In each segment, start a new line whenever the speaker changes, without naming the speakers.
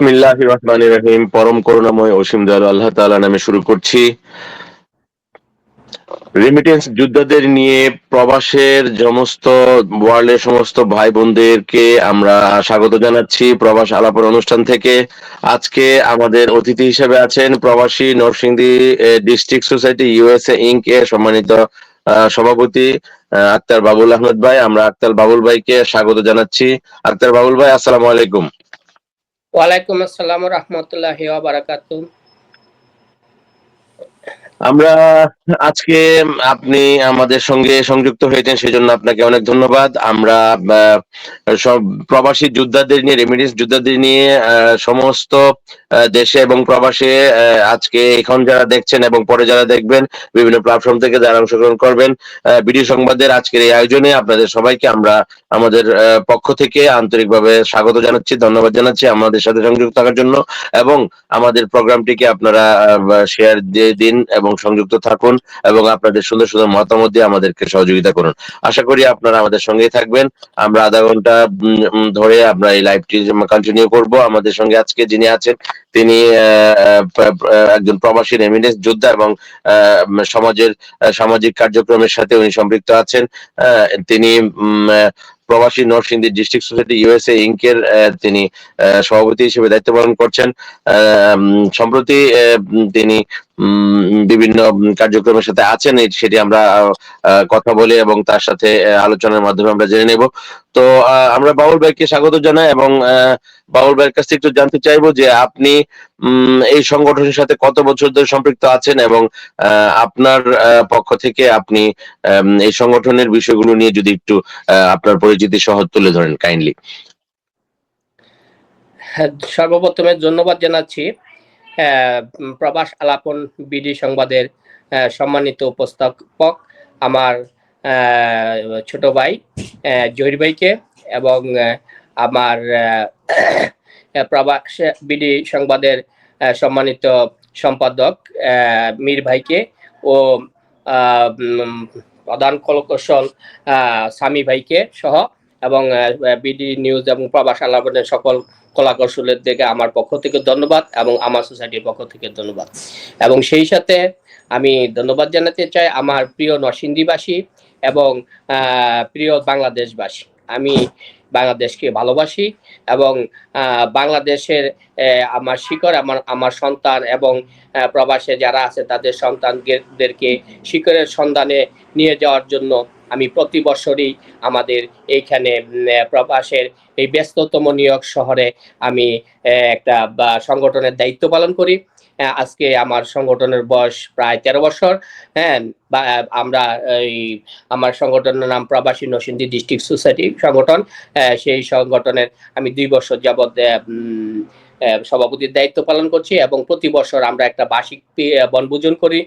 বিসমিল্লাহ রহমান রহিম। পরম করুণাময় অসীম দয়ালু আল্লাহ তাআলা নামে শুরু করছি। রেমিটেন্স যোদ্ধাদের নিয়ে প্রবাসের সমস্ত, ওয়ার্ল্ডের সমস্ত ভাই বোনদেরকে আমরা স্বাগত জানাচ্ছি প্রবাস আলাপন অনুষ্ঠান থেকে। আজকে আমাদের অতিথি হিসেবে আছেন প্রবাসী Narsingdi district society USA Inc এর সম্মানিত সভাপতি আক্তার বাবুল আহমেদ ভাই। আমরা আক্তার বাবুল ভাইকে স্বাগত জানাচ্ছি। আক্তার বাবুল ভাই, আসসালামু আলাইকুম।
ওয়ালাইকুম আসসালাম রহমতুল্লাহ বারাকাতু
আমরা আজকে আপনি আমাদের সঙ্গে সংযুক্ত হয়েছেন, সেজন্য আপনাকে অনেক ধন্যবাদ। আমরা সব প্রবাসী যোদ্ধাদের নিয়ে রেমিডিস যোদ্ধাদের নিয়ে সমস্ত দেশে এবং প্রবাসে আজকে এখন যারা দেখছেন এবং পরে যারা দেখবেন, বিভিন্ন প্ল্যাটফর্ম থেকে যারা অংশগ্রহণ করবেন বিডিও সংবাদের আজকের এই আয়োজনে আপনাদের সবাইকে আমরা আমাদের পক্ষ থেকে আন্তরিকভাবে স্বাগত জানাচ্ছি, ধন্যবাদ জানাচ্ছি আমাদের সাথে সংযুক্ত থাকার জন্য এবং আমাদের প্রোগ্রামটিকে আপনারা শেয়ার দিয়ে দিন এবং সংযুক্ত থাকুন এবং আপনাদের সুন্দর সুন্দর মতামত দিয়ে আমাদেরকে সহযোগিতা করুন। আশা করি আপনারা আমাদের সঙ্গেই থাকবেন। আমরা আধা ঘণ্টা ধরে আমরা এই লাইভটি কন্টিনিউ করব। আমাদের সঙ্গে আজকে যিনি আছেন, তিনি একজন প্রবাসী রেমিডেন্স যোদ্ধা এবং সমাজের সামাজিক কার্যক্রমের সাথে উনি সম্পৃক্ত আছেন। তিনি প্রবাসী নরসিংদী ডিস্ট্রিক্ট সোসাইটি ইউএসএ ইনকের তিনি সভাপতি হিসেবে দায়িত্ব পালন করছেন। সম্প্রতি তিনি বিভিন্ন কার্যক্রমের সাথে আছেন সেটি আমরা কথা বলি এবং তার সাথে আলোচনার মাধ্যমে আমরা জেনে নেব। তো আমরা বাউল ভাইকে স্বাগত জানাই এবং বাউল ভাইয়ের কাছ থেকে একটু জানতে চাইব যে আপনি এই সংগঠনের সাথে কত বছর ধরে সম্পৃক্ত আছেন এবং আপনার পক্ষ থেকে আপনি এই সংগঠনের বিষয়গুলো নিয়ে যদি একটু আপনার পরিচিতি সহ তুলে ধরেন কাইন্ডলি।
হ্যাঁ, সর্বপ্রথমে ধন্যবাদ জানাচ্ছি। প্রবাস আলাপন বিডি সংবাদের সম্মানিত উপস্থাপক আমার ছোট ভাই জহির ভাইকে এবং আমার প্রবাস বিডি সংবাদের সম্মানিত সম্পাদক মীর ভাইকে ও প্রধান কৌশল আহ, সামি ভাইকে সহ এবং বিডি নিউজ এবং প্রবাস আলাপনের সকল কলা কৌশলের দিকে আমার পক্ষ থেকে ধন্যবাদ এবং আমার সোসাইটির পক্ষ থেকে ধন্যবাদ। এবং সেই সাথে আমি ধন্যবাদ জানাতে চাই আমার প্রিয় নরসিংদীবাসী এবং প্রিয় বাংলাদেশবাসী। আমি বাংলাদেশকে ভালোবাসি এবং বাংলাদেশের আমার শিকড়, আমার আমার সন্তান এবং প্রবাসে যারা আছে তাদের সন্তানদেরকে শিকড়ের সন্ধানে নিয়ে যাওয়ার জন্য আমি প্রতি বছরই আমাদের এইখানে প্রবাসের এই ব্যস্ততম নিয়োগ শহরে আমি একটা সংগঠনের দায়িত্ব পালন করি। আজকে আমার সংগঠনের বয়স প্রায় তেরো বছর। হ্যাঁ আমরা এই আমার সংগঠনের নাম প্রবাসী নরসিংদী ডিস্ট্রিক্ট সোসাইটি সংগঠন। সেই সংগঠনের আমি দুই বছর যাবৎ সভাপতির দায়িত্ব পালন করছি এবং প্রতি বছর আমরা একটা বার্ষিক বনভোজন করি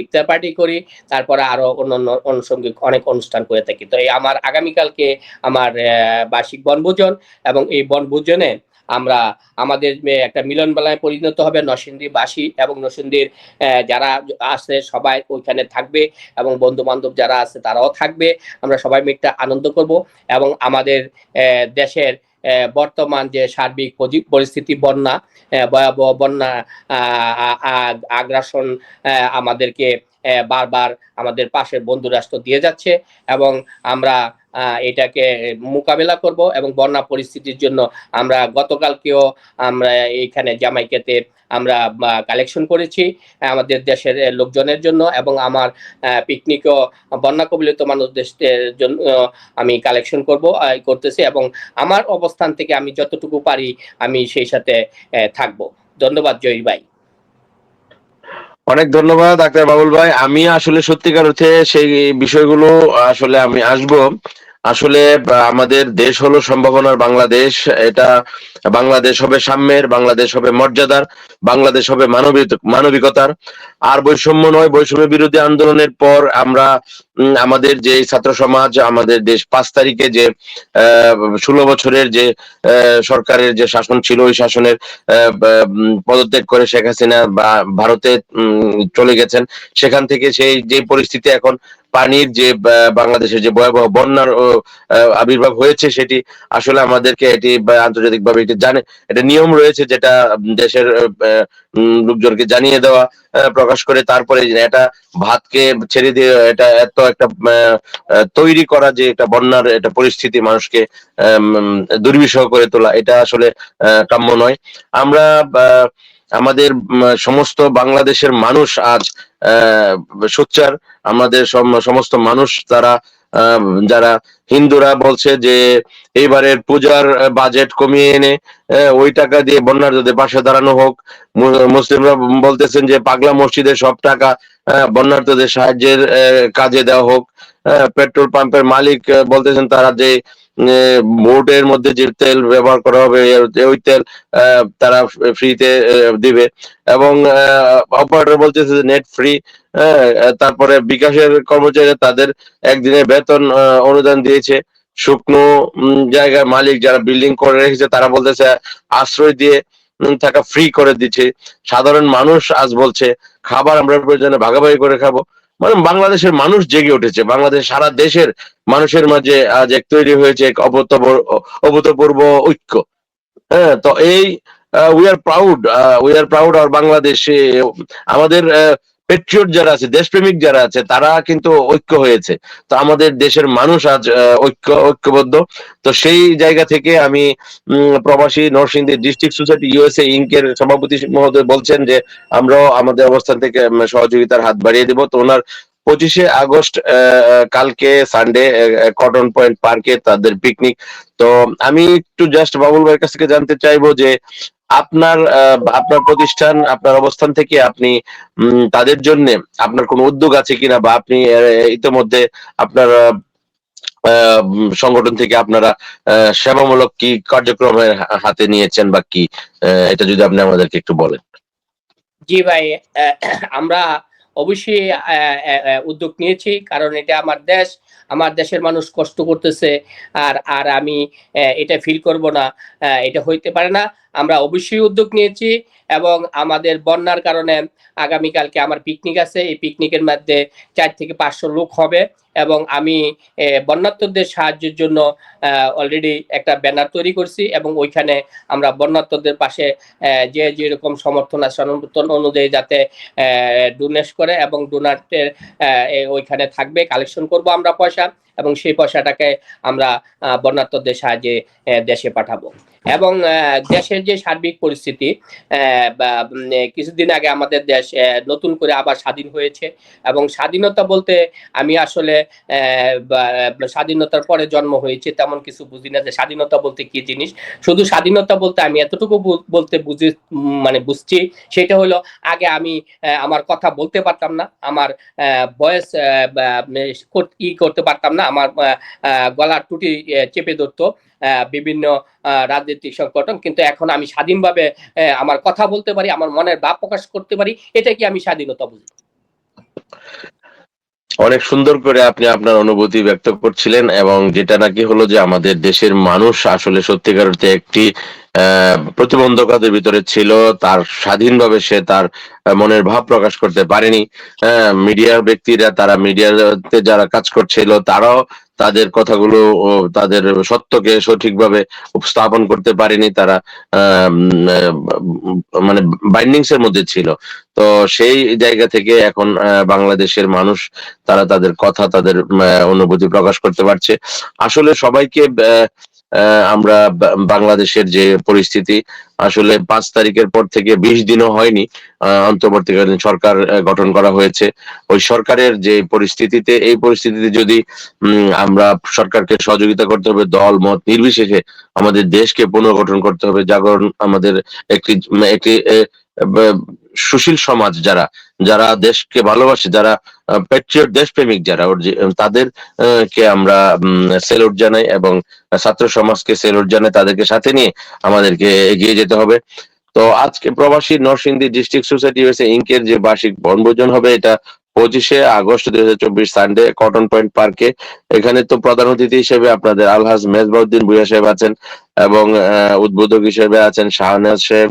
ইফতার পার্টি করি, তারপরে আরও অন্যান্য আনুষঙ্গিক অনেক অনুষ্ঠান করে থাকি। তো এই আমার আগামীকালকে আমার বার্ষিক বনভোজন এবং এই বনভোজনে আমরা আমাদের একটা মিলন বেলায় পরিণত হবে নরসিংদীবাসী এবং নরসিংদীর যারা আছে সবাই ওইখানে থাকবে এবং বন্ধু বান্ধব যারা আছে তারাও থাকবে। আমরা সবাই মিলে আনন্দ করব এবং আমাদের দেশের বর্তমান যে সার্বিক পরিস্থিতি, বন্যা ভয়াবহ বন্যা আগ্রাসন আমাদেরকে বারবার আমাদের পাশের বন্ধু রাষ্ট্র দিয়ে যাচ্ছে এবং আমরা এটাকে মোকাবেলা করব এবং বন্যা পরিস্থিতির জন্য আমরা গতকালকেও আমরা এইখানে জামাইকাতে আমরা কালেকশন করেছি আমাদের দেশের লোকজনের জন্য এবং আমার পিকনিকও বন্যা কবলিত মানুষদের জন্য আমি কালেকশন করব করতেছি এবং আমার অবস্থান থেকে আমি যতটুকু পারি আমি সেই সাথে থাকব। ধন্যবাদ জয়ী ভাই।
অনেক ধন্যবাদ ডাক্তার বাবুল ভাই। আমি আসলে সত্যিকার হচ্ছে সেই বিষয়গুলো আসলে আমি আসব। আসলে আমাদের দেশ হলো সম্ভাবনার বাংলাদেশ। এটা বাংলাদেশ হবে সাম্যের, বাংলাদেশ হবে মর্যাদার, বাংলাদেশ হবে মানবিক মানবিকতার। আর বৈষম্য নয়, বৈষম্য বিরোধী আন্দোলনের পর আমরা আমাদের যে ছাত্র সমাজ, আমাদের দেশ পাঁচ তারিখে যে ষোলো বছরের যে সরকারের যে শাসন ছিল, ওই শাসনের পদত্যাগ করে শেখ হাসিনা বা, ভারতে চলে গেছেন। সেখান থেকে সেই, যে পরিস্থিতি এখন পানির যে বাংলাদেশের যে ভয়াবহ বন্যার আবির্ভাব হয়েছে সেটি আসলে আমাদেরকে এটি আন্তর্জাতিক ভাবে এটি জানে এটা নিয়ম রয়েছে যেটা দেশের লোকজনকে জানিয়ে দেওয়া প্রকাশ করে তারপরে এটা ভাতকে ছেড়ে দিয়ে এটা এত একটা তৈরি করা যে একটা বন্যার একটা পরিস্থিতি মানুষকে দুর্বিষহ করে তোলা, এটা আসলে কাম্য নয়। আমরা আমাদের সমস্ত বাংলাদেশের মানুষ আজ সোচ্চার। আমাদের সমস্ত মানুষ তারা যারা হিন্দুরা বলছে যে এইবারের পূজার বাজেট কমিয়ে এনে ওই টাকা দিয়ে বন্যার্থদের পাশে দাঁড়ানো হোক। মুসলিমরা বলতেছেন যে পাগলা মসজিদের সব টাকা বন্যার্থদের সাহায্যের কাজে দেওয়া হোক। পেট্রোল পাম্পের মালিক বলতেছেন তারা যে বোটের মধ্যে যে তেল ব্যবহার করা হবে ওই তেল তারা ফ্রিতে দিবে। এবং অপারেটর বলতেছে যে নেট ফ্রি তারপরে বিকাশের কর্মচারীরা তাদের একদিনের বেতন অনুদান দিয়েছে। শুকনো উম, জায়গার মালিক যারা বিল্ডিং করে রেখেছে তারা বলতেছে আশ্রয় দিয়ে থাকা ফ্রি করে দিচ্ছে। সাধারণ মানুষ আজ বলছে খাবার আমরা প্রয়োজনে ভাগাভাগি করে খাব। মানে বাংলাদেশের মানুষ জেগে উঠেছে। বাংলাদেশ সারা দেশের মানুষের মাঝে আজ এক তৈরি হয়েছে এক অভূতপূর্ব ঐক্য। হ্যাঁ তো এই we are proud we are proud আর বাংলাদেশে। আমাদের পেট্রিয়ট যারা আছে, দেশপ্রেমিক যারা আছে, তারা কিন্তু ঐক্য হয়েছে। তো আমাদের দেশের মানুষ আজ ঐক্য, ঐক্যবদ্ধ। তো সেই জায়গা থেকে আমি প্রবাসী নরসিংদী ডিস্ট্রিক্ট সোসাইটি, ইউএসএ ইনকের সভাপতি মহোদয় বলছেন যে, আমরাও আমাদের অবস্থান থেকে সহযোগিতার হাত বাড়িয়ে দিব। তো ওনার পঁচিশে আগস্ট কালকে সানডে কটন পয়েন্ট পার্কে তাদের পিকনিক তো আমি একটু জাস্ট বাবুল ভাইয়ের কাছ থেকে জানতে চাইব যে আপনার আপনার প্রতিষ্ঠান, আপনার অবস্থান থেকে আপনি তাদের জন্য আপনার কোনো উদ্যোগ আছে কিনা বা আপনি ইতিমধ্যে আপনার সংগঠন থেকে আপনারা সেবামূলক কি কার্যক্রমের হাতে নিয়েছেন বা কি? এটা যদি আপনি আমাদেরকে একটু বলেন।
জি ভাই আমরা অবশ্যই উদ্যোগ নিয়েছি। কারণ এটা আমার দেশ, আমার দেশের মানুষ কষ্ট করতেছে। আর আর আমি এটা ফিল করব না। এটা হইতে পারে না। আমরা অবশ্যই উদ্যোগ নিয়েছি এবং আমাদের বন্যার কারণে আগামীকালকে আমার পিকনিক আছে। এই পিকনিকের মধ্যে চার থেকে পাঁচশো লোক হবে এবং আমি আহ, বন্যার্থদের সাহায্যের জন্য অলরেডি একটা ব্যানার তৈরি করছি এবং ওইখানে আমরা বন্যার্থদের পাশে যে যেরকম সমর্থন আছে সমর্থন অনুযায়ী যাতে ডোনেট করে এবং ডোনাটের ওইখানে থাকবে। কালেকশন করব আমরা পয়সা। এবং সেই পয়সাটাকে আমরা বন্যার্থদের সাহায্যে দেশে পাঠাবো। এবং দেশের যে সার্বিক পরিস্থিতি কিছুদিন আগে আমাদের দেশ নতুন করে আবার স্বাধীন হয়েছে। এবং স্বাধীনতা বলতে আমি আসলে স্বাধীনতার পরে জন্ম হয়েছে তেমন কিছু বুঝি না যে স্বাধীনতা বলতে কি জিনিস। শুধু স্বাধীনতা বলতে আমি এতটুকু বলতে বুঝি মানে বুঝছি, সেটা হলো আগে আমি আমার কথা বলতে পারতাম না। আমার ভয়েস ই করতে পারতাম না। আমার গলার টুটি চেপে ধরতো বিভিন্ন রাজনৈতিক সংগঠন। কিন্তু এখন আমি স্বাধীনভাবে আমার কথা বলতে পারি, আমার মনের ভাব প্রকাশ করতে পারি এটা কি আমি স্বাধীনতা বুঝি?
অনেক সুন্দর করে আপনি আপনার অনুভূতি ব্যক্ত করছিলেন এবং যেটা নাকি হলো যে আমাদের দেশের মানুষ আসলে সত্যিকার অর্থে একটি প্রতিবন্ধকতার ভিতরে ছিল, তার স্বাধীনভাবে সে তার মনের ভাব প্রকাশ করতে পারেনি। মিডিয়ার ব্যক্তিরা, তারা মিডিয়াতে যারা কাজ করছিল, তারাও তাদের কথাগুলো তাদের সত্যকে সঠিকভাবে উপস্থাপন করতে পারেনি। তারা মানে বাইন্ডিংস এর মধ্যে ছিল। তো সেই জায়গা থেকে এখন বাংলাদেশের মানুষ, তারা তাদের কথা, তাদের অনুভূতি প্রকাশ করতে পারছে। আসলে সবাইকে আমরা বাংলাদেশের যে পরিস্থিতি, আসলে পাঁচ তারিখের পর থেকে বিশ দিনও হয়নি অন্তর্বর্তীকালীন সরকার গঠন করা হয়েছে। ওই সরকারের যে পরিস্থিতিতে, এই পরিস্থিতিতে যদি আমরা সরকারকে সহযোগিতা করতে হবে, দল, মত নির্বিশেষে আমাদের দেশকে পুনর্গঠন করতে হবে জাগরণ আমাদের একটি একটি সুশীল সমাজ যারা যারা দেশকে ভালোবাসে, যারা পেট্রিয়ট দেশপ্রেমিক যারা তাদের কে আমরা সেলুট জানাই এবং ছাত্র সমাজকে সেলুট জানাই, তাদেরকে সাথে নিয়ে আমাদেরকে এগিয়ে যেতে হবে। তো আজকে প্রবাসী নরসিংদী ডিস্ট্রিক্ট সোসাইটি ইউএসএ ইনকের যে বার্ষিক বনভোজন হবে, এটা পঁচিশে আগস্ট দুই হাজার চব্বিশ সানডে, কটন পয়েন্ট পার্কে। এখানে তো প্রধান অতিথি হিসেবে আপনাদের আলহাজ মেজবাউদ্দিন ভুইয়া সাহেব আছেন এবং উদ্বোধক হিসেবে আছেন শাহনাজ সাহেব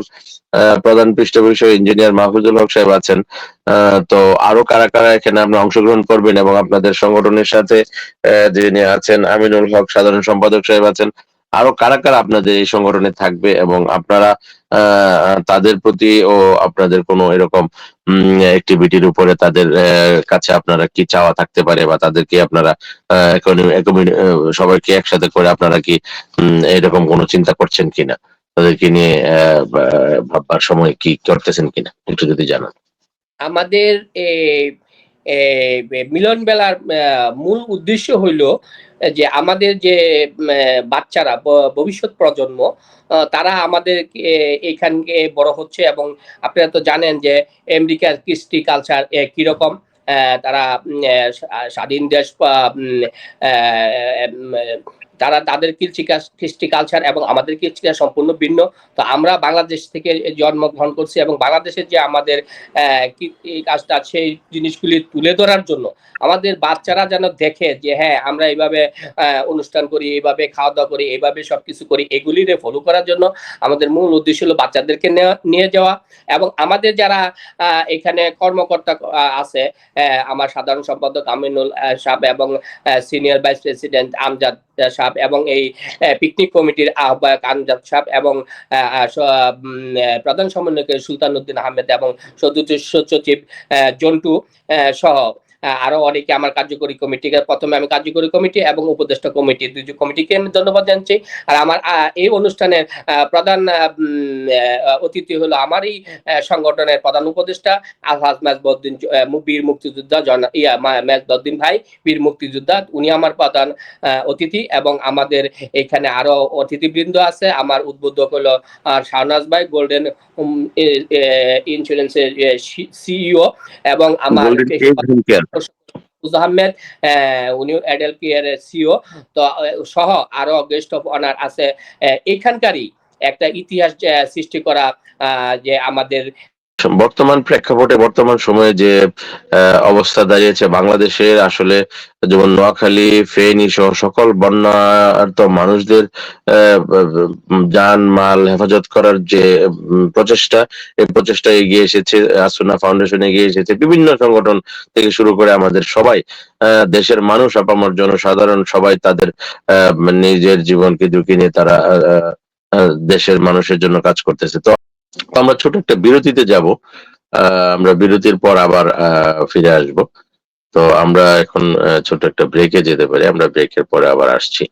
প্রধান পৃষ্ঠপোষক ইঞ্জিনিয়ার মাহফুজুল হক সাহেব আছেন। তো আরও কারা কারা এখানে আপনারা অংশগ্রহণ করবেন এবং আপনাদের সংগঠনের সাথে যিনি আছেন আমিনুল হক, সাধারণ সম্পাদক সাহেব আছেন, আরও কারা কারা আপনাদের এই সংগঠনে থাকবে এবং আপনারা তাদের প্রতি ও আপনাদের কোনো এরকম অ্যাক্টিভিটির উপরে তাদের কাছে আপনারা কি চাওয়া থাকতে পারে বা তাদেরকে আপনারা সবাইকে একসাথে করে আপনারা কি এরকম কোনো চিন্তা করছেন কিনা? তাদেরকে নিয়ে ভাববার সময় কি করতেছেন কিনা? একটু যদি জানান।
আমাদের মিলন বেলার মূল উদ্দেশ্য হইল যে আমাদের যে বাচ্চারা ভবিষ্যৎ প্রজন্ম তারা আমাদের এখানে বড় হচ্ছে এবং আপনারা তো জানেন যে আমেরিকার কৃষ্টি কালচার কীরকম তারা স্বাধীন দেশ তারা তাদের কৃষ্টি কৃষ্টি কালচার এবং আমাদের কৃষ্টি সম্পূর্ণ ভিন্ন। তো আমরা বাংলাদেশ থেকে জন্মগ্রহণ করছি এবং বাংলাদেশের যে আমাদের কাজটা সেই জিনিসগুলি তুলে ধরার জন্য আমাদের বাচ্চারা যেন দেখে যে হ্যাঁ আমরা এইভাবে অনুষ্ঠান করি এইভাবে খাওয়া দাওয়া করি এইভাবে সবকিছু করি এগুলিরে ফলো করার জন্য আমাদের মূল উদ্দেশ্য হলো বাচ্চাদেরকে নিয়ে যাওয়া এবং আমাদের যারা এখানে কর্মকর্তা আছে আমার সাধারণ সম্পাদক আমিনুল সাহেব এবং সিনিয়র ভাইস প্রেসিডেন্ট আমজাদ আহ, সাহেব এবং এই পিকনিক কমিটির আহ্বায়ক আনজাদ সাহেব এবং প্রধান সমন্বয়ক সুলতান উদ্দিন আহমেদ এবং সচিব জন্টু সহ আরও অনেকে আমার কার্যকরী কমিটি প্রথমে আমি কার্যকরী কমিটি এবং উপদেষ্টা কমিটি দুই কমিটিকে আমি ধন্যবাদ জানাচ্ছি। আর আমার এই অনুষ্ঠানের প্রধান অতিথি হলো আমারই আহ, সংগঠনের প্রধান উপদেষ্টা আলহাজ মেজবদ্দিন বীর মুক্তিযোদ্ধা জন ইয়া মেজবদ্দিন ভাই বীর মুক্তিযোদ্ধা উনি আমার প্রধান অতিথি এবং আমাদের এখানে আরও অতিথিবৃন্দ আছে। আমার উদ্বোধক হলো শাহনাজ ভাই গোল্ডেন ইন্স্যুরেন্সের সিইও এবং আমার মুস্তাফিজ আহমেদ আহ, উনি এডেল কেয়ার সিও তো সহ আরও গেস্ট অফ অনার আছে। এখানকারই একটা ইতিহাস সৃষ্টি করা যে আমাদের
বর্তমান প্রেক্ষাপটে, বর্তমান সময়ে যে অবস্থা দাঁড়িয়েছে বাংলাদেশের, আসলে যেমন নোয়াখালী, ফেনী সহ সকল বন্যার্ত মানুষদের যান মাল হেফাজত করার যে প্রচেষ্টা, এই প্রচেষ্টা এগিয়ে এসেছে, আসুনা ফাউন্ডেশন এগিয়ে এসেছে, বিভিন্ন সংগঠন থেকে শুরু করে আমাদের সবাই দেশের মানুষ, আপামর জনসাধারণ সবাই তাদের নিজের জীবনকে ঝুঁকি নিয়ে তারা দেশের মানুষের জন্য কাজ করতেছে। তো আমরা ছোট একটা বিরতিতে যাব। আমরা বিরতির পর আবার ফিরে আসব। তো আমরা এখন ছোট একটা ব্রেকে যেতে পারি। আমরা ব্রেকের পরে আবার আসছি।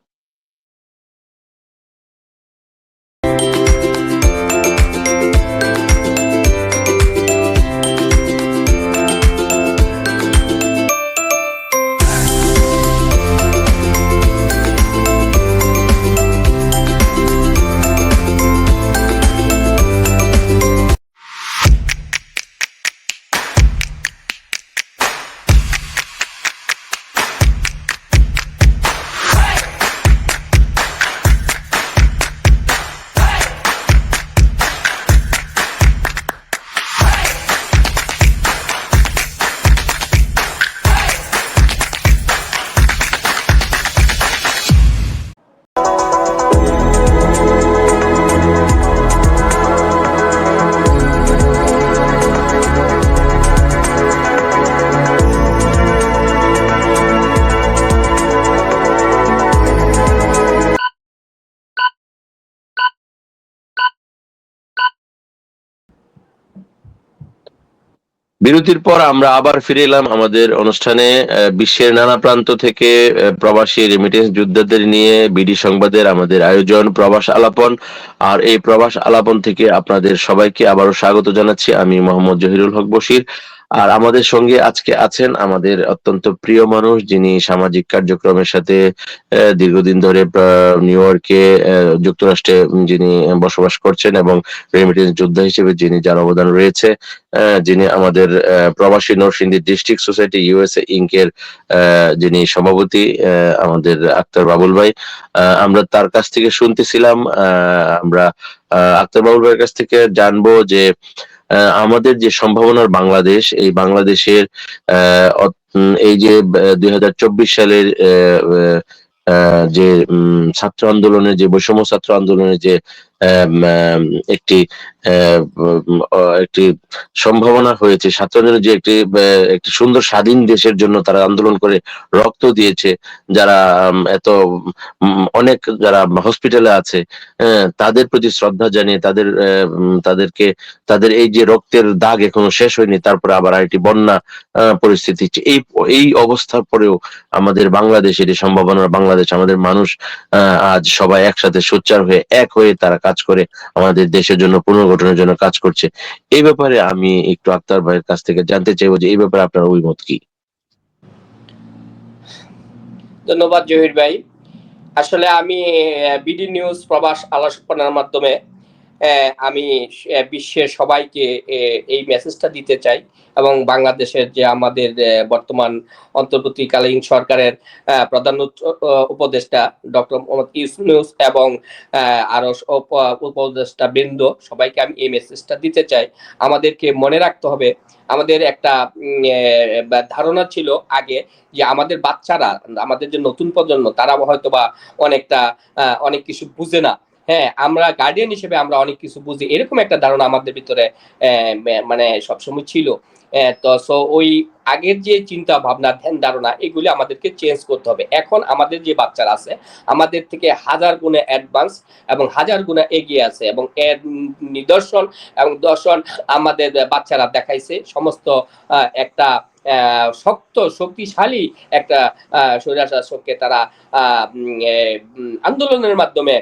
বিরতির পর আমরা আবার ফিরে এলাম আমাদের অনুষ্ঠানে বিশ্বের নানা প্রান্ত থেকে প্রবাসী রেমিটেন্স যোদ্ধাদের নিয়ে, বিডি সংবাদের আমাদের আয়োজন, প্রবাস আলাপন। আর এই প্রবাস আলাপন থেকে আপনাদের সবাইকে আবারও স্বাগত জানাচ্ছি। আমি মোহাম্মদ জহিরুল হক বশির। আর আমাদের সঙ্গে আজকে আছেন আমাদের অত্যন্ত প্রিয় মানুষ যিনি সামাজিক কার্যক্রমের সাথে দীর্ঘদিন ধরে নিউ ইয়র্কে যুক্তরাষ্ট্রে যিনি বসবাস করছেন এবং রেমিটেন্স যোদ্ধা হিসেবে যিনি যার অবদান রয়েছে যিনি আমাদের প্রবাসী নরসিংদী ডিস্ট্রিক্ট সোসাইটি ইউএসএ ইনকের আহ, যিনি সভাপতি আমাদের আক্তার বাবুল ভাই। আমরা তার কাছ থেকে শুনতেছিলাম আমরা আক্তার বাবুল ভাইয়ের কাছ থেকে জানব যে আহ, আমাদের যে সম্ভাবনার বাংলাদেশ, এই বাংলাদেশের এই যে দুই হাজার চব্বিশ সালের যে ছাত্র আন্দোলনের যে বৈষম্য ছাত্র আন্দোলনের যে একটি একটি সম্ভাবনা হয়েছে। ছাত্রদের যে একটি একটি সুন্দর স্বাধীন দেশের জন্য তারা আন্দোলন করে রক্ত দিয়েছে। যারা এত অনেক যারা হসপিটালে আছে আহ, তাদের প্রতি শ্রদ্ধা জানিয়ে তাদের তাদেরকে তাদের এই যে রক্তের দাগ এখনও শেষ হয়নি তারপরে আবার আরেকটি বন্যা পরিস্থিতি এই এই অবস্থার পরেও আমাদের বাংলাদেশের এই সম্ভাবনার বাংলাদেশ আমাদের মানুষ আজ সবাই একসাথে সোচ্চার হয়ে এক হয়ে তারা কাজ করে, আমাদের দেশের জন্য, পুনর্গঠনের জন্য কাজ করছে। এই ব্যাপারে আমি একটু আক্তার ভাইয়ের কাছ থেকে জানতে চাইব যে, এই ব্যাপারে আপনার অভিমত কি?
ধন্যবাদ জহির ভাই। আসলে আমি বিডি নিউজ প্রবাস আলোচনার মাধ্যমে আমি বিশ্বের সবাইকে এই মেসেজটা দিতে চাই এবং বাংলাদেশের যে আমাদের বর্তমান অন্তর্বর্তীকালীন সরকারের প্রধান উপদেষ্টা ডক্টর মোহাম্মদ ইউনুস এবং আরও উপদেষ্টা বৃন্দ, সবাইকে আমি এই মেসেজটা দিতে চাই। আমাদেরকে মনে রাখতে হবে, আমাদের একটা ধারণা ছিল আগে যে আমাদের বাচ্চারা, আমাদের যে নতুন প্রজন্ম তারা হয়তো বা অনেকটা অনেক কিছু বুঝে না। হ্যাঁ আমরা গার্ডিয়ান হিসেবে আমরা অনেক কিছু বুঝি। এরকম একটা ধারণা আমাদের ভিতরে মানে সবসময় ছিল। তো সো ওই আগের যে চিন্তা ভাবনা, ধ্যান ধারণা, এগুলি আমাদেরকে চেঞ্জ করতে হবে। এখন আমাদের যে বাচ্চারা আছে, আমাদের থেকে হাজার গুণে অ্যাডভান্স এবং হাজার গুণে এগিয়ে আছে এবং এর নিদর্শন এবং দর্শন আমাদের বাচ্চারা দেখাইছে। সমস্ত একটা শক্ত, শক্তিশালী একটা স্বৈরাশাসককে তারা আন্দোলনের মাধ্যমে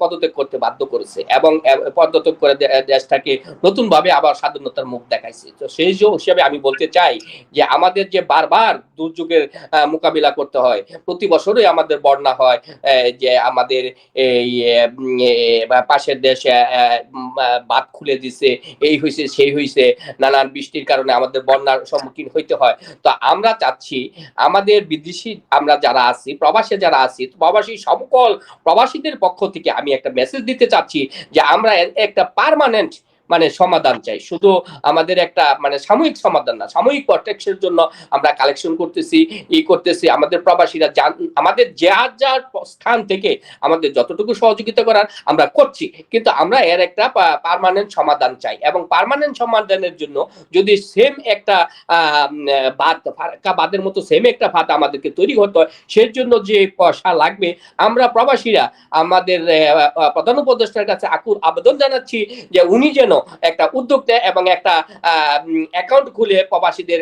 পদত্যাগ করতে বাধ্য করেছে এবং পদত্যাগ করে দেশটাকে নতুন ভাবে আবার স্বাধীনতার মুখ দেখাইছে। তো সেই হিসাবে আমি বলতে চাই যে, আমাদের যে বারবার দুর্যোগের মোকাবিলা করতে হয়, প্রতি বছরই আমাদের বন্যা হয় যে আমাদের এই পাশের দেশে বাঁধ খুলে দিছে, এই হয়েছে সেই হয়েছে নানান বৃষ্টির কারণে আমাদের বন্যার সম্মুখীন হইতে হয়। তো আমরা চাচ্ছি আমাদের বিদেশি আমরা যারা আছি, প্রবাসে যারা আছি, প্রবাসী সকল প্রবাসীদের পক্ষ থেকে আমি একটা মেসেজ দিতে চাচ্ছি যে আমরা একটা পার্মানেন্ট মানে সমাধান চাই। শুধু আমাদের একটা মানে সাময়িক সমাধান না, সাময়িক প্রটেকশনের জন্য আমরা কালেকশন করতেছি, ই করতেছি। আমাদের প্রবাসীরা আমাদের যার যার স্থান থেকে আমাদের যতটুকু সহযোগিতা করার আমরা করছি। কিন্তু আমরা এর একটা পারমানেন্ট সমাধান চাই এবং পারমানেন্ট সমাধানের জন্য যদি সেম একটা বাদ ফারাক্কা বাদের মতো সেম একটা ভাত আমাদেরকে তৈরি হতে হয় সেই জন্য যে পয়সা লাগবে, আমরা প্রবাসীরা আমাদের প্রধান উপদেষ্টার কাছে আকুল আবেদন জানাচ্ছি যে উনি যেন একটা উদ্যোগ নেয় এবং একটা অ্যাকাউন্ট খুলে প্রবাসীদের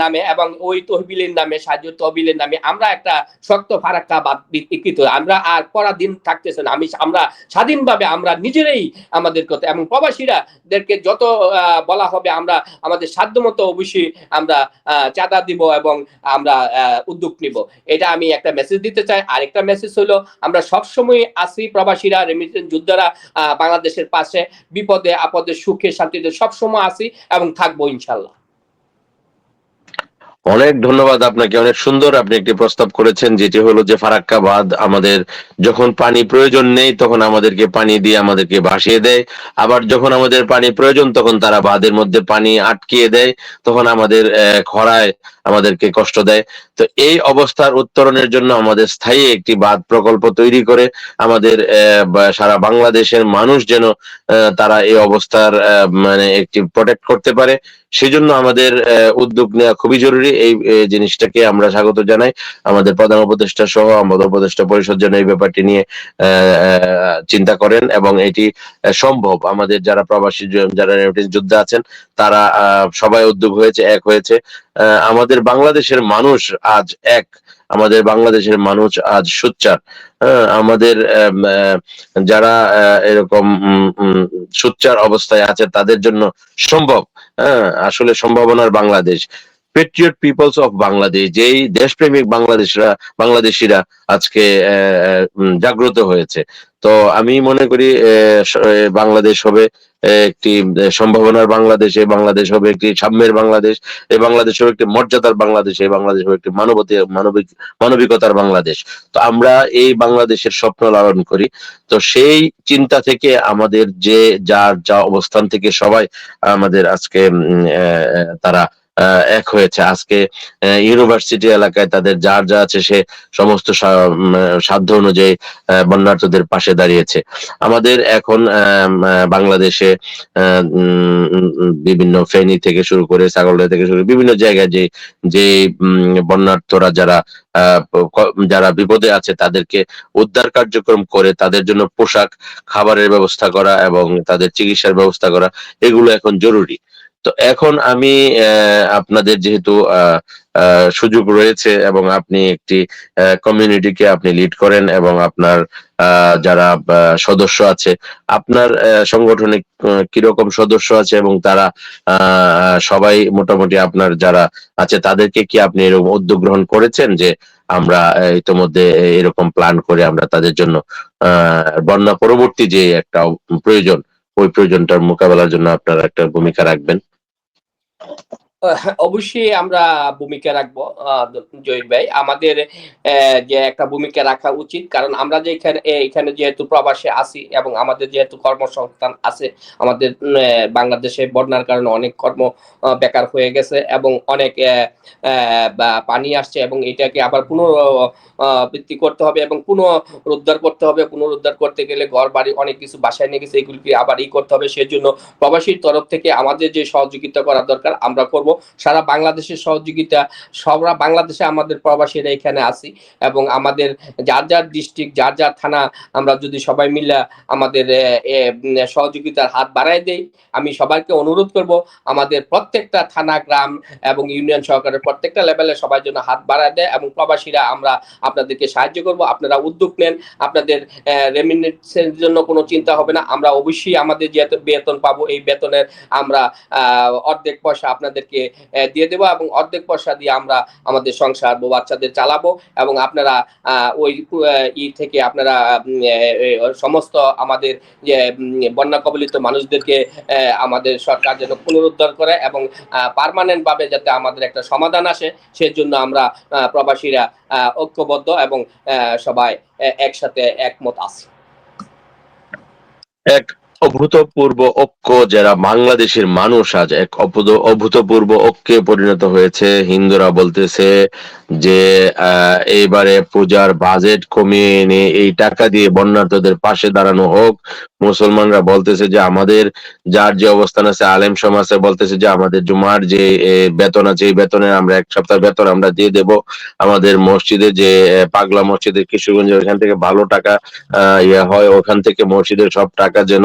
নামে এবং ওই তহবিলের নামে, সাহায্য তহবিলের নামে আমরা একটা শক্ত ফারাক্কা বাদ বিকৃত আমরা আর পরাধীন থাকতেছে না। আমি, আমরা স্বাধীনভাবে আমরা নিজেরাই আমাদের কথা, এবং প্রবাসীরাদেরকে যত বলা হবে আমরা আমাদের সাধ্যমতো অবশ্যই আমরা চাঁদা দিব এবং আমরা উদ্যোগ নিব। এটা আমি একটা মেসেজ দিতে চাই। আরেকটা মেসেজ হলো, আমরা সবসময় আসি প্রবাসীরা রেমিটেন্স যোদ্ধারা বাংলাদেশের পাশে বিপদে আপদে সুখে, শান্তিতে সবসময় আসি এবং থাকব ইনশাল্লাহ
অনেক ধন্যবাদ আপনাকে, অনেক সুন্দর আপনি একটি প্রস্তাব করেছেন, যেটি হলো যে ফারাক্কা বাঁধ আমাদের যখন পানি প্রয়োজন নেই, তখন আমাদেরকে পানি দিয়ে আমাদেরকে ভাসিয়ে দেয়। আবার যখন আমাদের পানি প্রয়োজন, তখন তারা বাঁধের মধ্যে পানি আটকিয়ে দেয়। তখন আমাদের খরায় আমাদেরকে কষ্ট দেয়। তো এই অবস্থার উত্তরণের জন্য আমাদের স্থায়ী একটি বাঁধ প্রকল্প তৈরি করে আমাদের সারা বাংলাদেশের মানুষ যেন তারা এই অবস্থার মানে একটি প্রোটেক্ট করতে পারে। সেজন্য আমাদের উদ্যোগ নেওয়া খুবই জরুরি। এই জিনিসটাকে আমরা স্বাগত জানাই। আমাদের প্রধান উপদেষ্টা সহ আমাদের উপদেষ্টা পরিষদ যেন এই ব্যাপারটি নিয়ে চিন্তা করেন এবং এটি সম্ভব। আমাদের যারা প্রবাসী যারা যোদ্ধা আছেন তারা সবাই উদ্যোগ হয়েছে এক হয়েছে। আহ, আমাদের বাংলাদেশের মানুষ আজ এক আমাদের বাংলাদেশের মানুষ আজ সোচ্চার। হ্যাঁ, আমাদের যারা এরকম সোচ্চার অবস্থায় আছে তাদের জন্য সম্ভব। হ্যাঁ আসলে সম্ভাবনার Bangladesh. Patriot peoples of Bangladesh যেই দেশপ্রেমিক বাংলাদেশরা, বাংলাদেশিরা আজকে জাগ্রত হয়েছে। তো আমি মনে করি বাংলাদেশ হবে একটি সম্ভাবনার বাংলাদেশ এই বাংলাদেশ হবে একটি সাম্যের বাংলাদেশ এই বাংলাদেশ হবে একটি মর্যাদার বাংলাদেশ এই বাংলাদেশ হবে একটি মানবতী, মানবিক, মানবিকতার বাংলাদেশ। তো আমরা এই বাংলাদেশের স্বপ্ন লালন করি। তো সেই চিন্তা থেকে আমাদের যে, যার যা অবস্থান থেকে সবাই আমাদের আজকে তারা এক হয়েছে। আজকে ইউনিভার্সিটি এলাকায় তাদের যার যা আছে সে সমস্ত সাধ্য অনুযায়ী বন্যার্থদের পাশে দাঁড়িয়েছে। আমাদের এখন বাংলাদেশে বিভিন্ন ফেনী থেকে শুরু করে ছাগলদা থেকে শুরু বিভিন্ন জায়গায় যে যে বন্যার্থরা যারা যারা বিপদে আছে তাদেরকে উদ্ধার কার্যক্রম করে তাদের জন্য পোশাক, খাবারের ব্যবস্থা করা এবং তাদের চিকিৎসার ব্যবস্থা করা, এগুলো এখন জরুরি। তো এখন আমি আপনাদের যেহেতু সুযোগ রয়েছে এবং আপনি একটি কমিউনিটিকে আপনি লিড করেন এবং আপনার যারা সদস্য আছে, আপনার সংগঠনে কীরকম সদস্য আছে এবং তারা সবাই মোটামুটি আপনার যারা আছে তাদেরকে কি আপনি এরকম উদ্যোগ গ্রহণ করেছেন যে আমরা ইতোমধ্যে এরকম প্ল্যান করে আমরা তাদের জন্য বন্যা পরবর্তী যে একটা প্রয়োজন, ওই প্রয়োজনটার মোকাবেলার জন্য আপনারা একটা ভূমিকা রাখবেন?
অবশ্যই আমরা ভূমিকা রাখব জহির ভাই। আমাদের যে একটা ভূমিকা রাখা উচিত, কারণ আমরা যে এখানে এখানে যেহেতু প্রবাসে আছি এবং আমাদের যেহেতু কর্মসংস্থান আছে, আমাদের বাংলাদেশে বন্যার কারণে অনেক কর্ম বেকার হয়ে গেছে এবং অনেক পানি আসছে এবং এটাকে আবার পুনরাবৃত্তি করতে হবে এবং পুনরুদ্ধার করতে হবে। পুনরুদ্ধার করতে গেলে ঘর, বাড়ি অনেক কিছু বাসায় নিয়ে গেছে, এগুলিকে আবার ই করতে হবে। সেজন্য প্রবাসীর তরফ থেকে আমাদের যে সহযোগিতা করা দরকার, আমরা করব। সারা বাংলাদেশের সহযোগিতা সবরা বাংলাদেশে আমাদের প্রবাসীরা এখানে আছি এবং আমাদের যার যার ডিস্ট্রিক্ট যার যার থানা, আমরা যদি সবাই মিলে আমাদের সহযোগিতার হাত বাড়ায় দেই, আমি সবাইকে অনুরোধ করব আমাদের প্রত্যেকটা থানা, গ্রাম এবং ইউনিয়ন সহকারের প্রত্যেকটা লেভেলে সবার জন্য হাত বাড়ায় দেয় এবং প্রবাসীরা আমরা আপনাদেরকে সাহায্য করব। আপনারা উদ্যোগ নেন, আপনাদের রেমিনেন্সের জন্য কোনো চিন্তা হবে না। আমরা অবশ্যই আমাদের যে বেতন পাবো, এই বেতনের আমরা অর্ধেক পয়সা আপনাদেরকে আহ, দিয়ে দেবো এবং অর্ধেক পয়সা দিয়ে আমরা আমাদের সংসার বউ বাচ্চাদের চালাবো এবং আপনারা ওই ই থেকে আপনারা সমস্ত আমাদের যে বন্যা কবলিত মানুষদেরকে আমাদের সরকার যেন পুনরুদ্ধার করে এবং পারমানেন্ট ভাবে যাতে আমাদের একটা সমাধান আসে সেজন্য আমরা প্রবাসীরা ঐক্যবদ্ধ এবং সবাই একসাথে একমত আছি।
এক অভূতপূর্ব ঐক্য যারা বাংলাদেশের মানুষ আজ এক অভূত- অভূতপূর্ব ঐক্যে পরিণত হয়েছে। হিন্দুরা বলতেছে যে এইবারে পূজার বাজেট কমিয়ে এনে এই টাকা দিয়ে বন্যার্থদের পাশে দাঁড়ানো হোক। মুসলমানরা বলতেছে যে, আমাদের যার যে অবস্থান আছে, আলেম সমাজে বলতেছে যে, আমাদের জুমার যে বেতন আছে, এই বেতনে আমরা এক সপ্তাহ বেতন আমরা দিয়ে দেব। আমাদের মসজিদে যে পাগলা মসজিদের কিশোরগঞ্জের ওখান থেকে ভালো টাকা ইয়ে হয়, ওখান থেকে মসজিদের সব টাকা যেন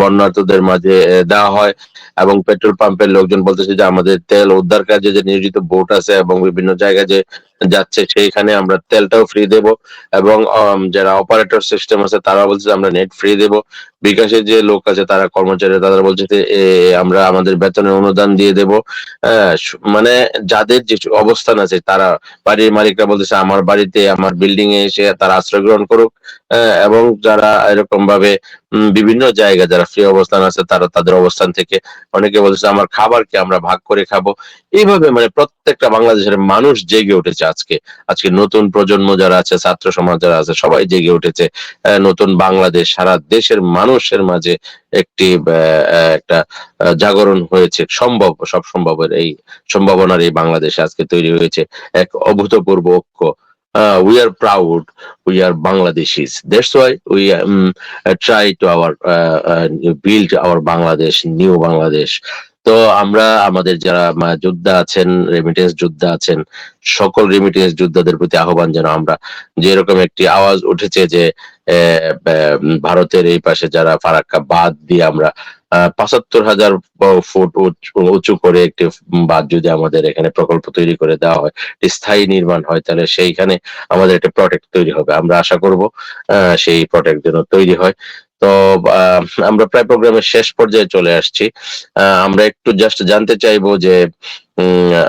বন্যার্থদের মাঝে দেওয়া হয়। এবং পেট্রোল পাম্পের লোকজন বলতেছে যে আমাদের তেল উদ্ধার কাজে যে নিয়োজিত বোট আছে এবং বিভিন্ন জায়গায় যে যাচ্ছে সেইখানে আমরা তেলটাও ফ্রি দেব। এবং যারা অপারেটর সিস্টেম আছে তারা বলছে আমরা নেট ফ্রি দেব। বিকাশের যে লোক আছে তারা কর্মচারী তারা বলছে যে আমরা আমাদের বেতনের অনুদান দিয়ে দেব। হ্যাঁ, মানে যাদের যে অবস্থান আছে তারা বাড়ির মালিকরা বলতেছে আমার বাড়িতে আমার বিল্ডিং এ এসে তারা আশ্রয় গ্রহণ করুক। হ্যাঁ, এবং যারা এরকম ভাবে বিভিন্ন জায়গায় যারা ফ্রি অবস্থান আছে, তারা তাদের অবস্থান থেকে অনেকে বলতেছে, আমার খাবারকে আমরা ভাগ করে খাব। এইভাবে মানে প্রত্যেকটা বাংলাদেশের মানুষ জেগে উঠেছে আজকে। আজকে নতুন প্রজন্ম যারা আছে, ছাত্র সমাজ যারা আছে, সবাই জেগে উঠেছে। নতুন বাংলাদেশ, সারা দেশের মানুষের মাঝে একটি একটা জাগরণ হয়েছে। সম্ভব, সব সম্ভবের এই সম্ভাবনার এই বাংলাদেশে আজকে তৈরি হয়েছে। এক অভূতপূর্ব ঐক্য। uh, we are proud. We are bangladeshis. That's why we um, uh, try to our uh, uh, build our bangladesh new bangladesh. তো আমরা আমাদের যারা যোদ্ধা আছেন রেমিটেন্স যোদ্ধা আছেন, সকল রেমিটেন্স যোদ্ধাদের প্রতি আহ্বান যেন আমরা, যে এরকম একটি আওয়াজ উঠেছে যে ভারতের এই পাশে যারা ফারাক্কা বাদ দিয়ে আমরা পঁচাত্তর হাজার ফুট উঁচু- করে একটি বাঁধ যদি আমাদের এখানে প্রকল্প তৈরি করে দেওয়া হয় স্থায়ী নির্মাণ হয়, তাহলে সেইখানে আমাদের একটা প্রজেক্ট তৈরি হবে। আমরা আশা করব সেই প্রজেক্ট যেন তৈরি হয়। তো আমরা প্রায় প্রোগ্রামের শেষ পর্যায়ে চলে আসছি। আমরা একটু জাস্ট জানতে চাইব যে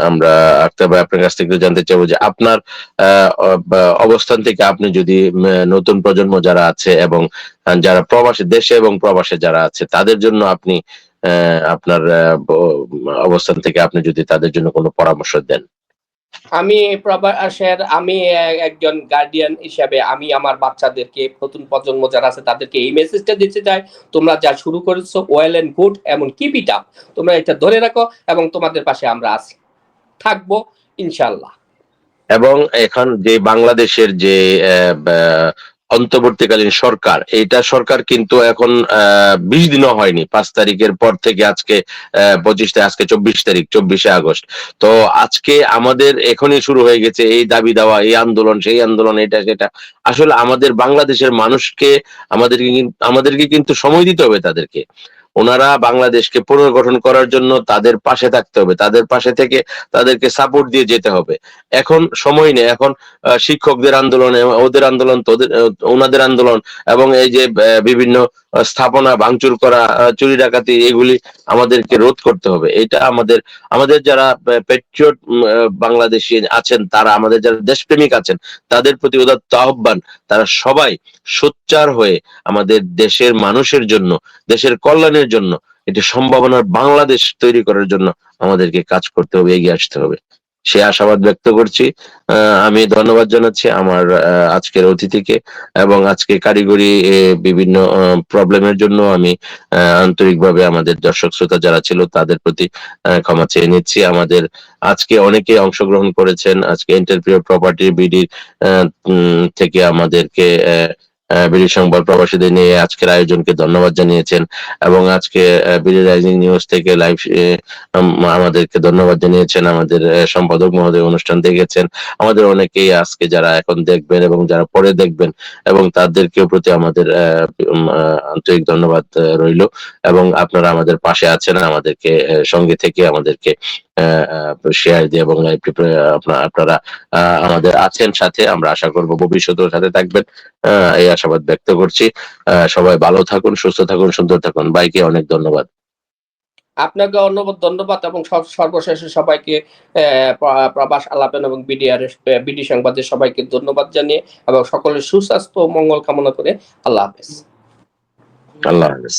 আমরা আক্তার ভাই আপনার কাছ থেকে জানতে চাইব যে আপনার অবস্থান থেকে আপনি যদি নতুন প্রজন্ম যারা আছে এবং যারা প্রবাসী, দেশে এবং প্রবাসে যারা আছে, তাদের জন্য আপনি আপনার অবস্থান থেকে আপনি যদি তাদের জন্য কোনো পরামর্শ দেন।
আমি প্রবাসের আমি একজন গার্ডিয়ান হিসাবে আমি আমার বাচ্চাদেরকে, নতুন প্রজন্ম যারা আছে, তাদেরকে এই মেসেজটা দিতে চাই। তোমরা যা শুরু করেছ ওয়েল এন্ড গুড এমন কিপ ইট আপ তোমরা এটা ধরে রাখো এবং তোমাদের পাশে আমরা আছি। থাকব ইনশাল্লাহ
এবং এখন যে বাংলাদেশের যে অন্তর্বর্তীকালীন সরকার। এইটা সরকার কিন্তু এখন বিশ দিনও হয়নি। পাঁচ তারিখের পর থেকে আজকে পঁচিশ আজকে চব্বিশ তারিখ, চব্বিশে আগস্ট। তো আজকে আমাদের এখনই শুরু হয়ে গেছে এই দাবি দেওয়া, এই আন্দোলন, সেই আন্দোলন, এটা, সেটা। আসলে আমাদের বাংলাদেশের মানুষকে, আমাদেরকে আমাদেরকে কিন্তু সময় দিতে হবে তাদেরকে। ওনারা বাংলাদেশকে পুনর্গঠন করার জন্য তাদের পাশে থাকতে হবে, তাদের পাশে থেকে তাদেরকে সাপোর্ট দিয়ে যেতে হবে। এখন সময় নেই, এখন শিক্ষকদের আন্দোলন, ওদের আন্দোলন, তোদের ওনাদের আন্দোলন এবং এই যে বিভিন্ন স্থাপনা ভাঙচুর করা চুরি ডাকাতি, এগুলি আমাদেরকে রোধ করতে হবে। এটা আমাদের আমাদের যারা পেট্রিয়ট বাংলাদেশি আছেন, তারা আমাদের যারা দেশপ্রেমিক আছেন, তাদের প্রতি উদাত্ত আহ্বান, তারা সবাই সোচ্চার হয়ে আমাদের দেশের মানুষের জন্য, দেশের কল্যাণের জন্য, এটি সম্ভাবনার বাংলাদেশ তৈরি করার জন্য আমাদেরকে কাজ করতে হবে, এগিয়ে আসতে হবে। সে আশাবাদ ব্যক্ত করছি। আমি ধন্যবাদ জানাচ্ছি আমার আজকের অতিথিকে এবং আজকে কারিগরি বিভিন্ন প্রবলেমের জন্য আমি আন্তরিকভাবে আমাদের দর্শক শ্রোতা যারা ছিল তাদের প্রতি ক্ষমা চেয়ে নিচ্ছি। আমাদের আজকে অনেকে অংশগ্রহণ করেছেন। আজকে এন্টারপ্রিয়ার প্রপার্টি বিডি থেকে আমাদেরকে বিডি সংবাদ প্রবাসীদের নিয়ে আজকের আয়োজনকে ধন্যবাদ জানিয়েছেন এবং আজকে বিডি রাইজিং নিউজ থেকে লাইভ আমাদেরকে ধন্যবাদ জানিয়েছেন। আমাদের সম্পাদক মহোদয় অনুষ্ঠান দেখেছেন। আমাদের অনেকেই আজকে যারা এখন দেখবেন এবং যারা পরে দেখবেন এবং তাদেরকেও প্রতি আমাদের আন্তরিক ধন্যবাদ রইল এবং আপনারা আমাদের পাশে আছেন। আমাদেরকে সঙ্গে থেকে আমাদেরকে শেয়ার দিয়ে এবং আপনারা আমাদের আছেন সাথে। আমরা আশা করব ভবিষ্যতেও সাথে থাকবেন। এই আশাবাদ ব্যক্ত করছি। সবাই ভালো থাকুন সুস্থ থাকুন সুন্দর থাকুন। বাইকে অনেক ধন্যবাদ।
আপনাকে অন্যবাদ ধন্যবাদ এবং সর্বশেষে সবাইকে প্রবাস আলাপেন এবং বিডিআর বিডি সংবাদের সবাইকে ধন্যবাদ জানিয়ে এবং সকলের সুস্বাস্থ্য ও মঙ্গল কামনা করে আল্লাহ হাফেজ।
আল্লাহ হাফেজ।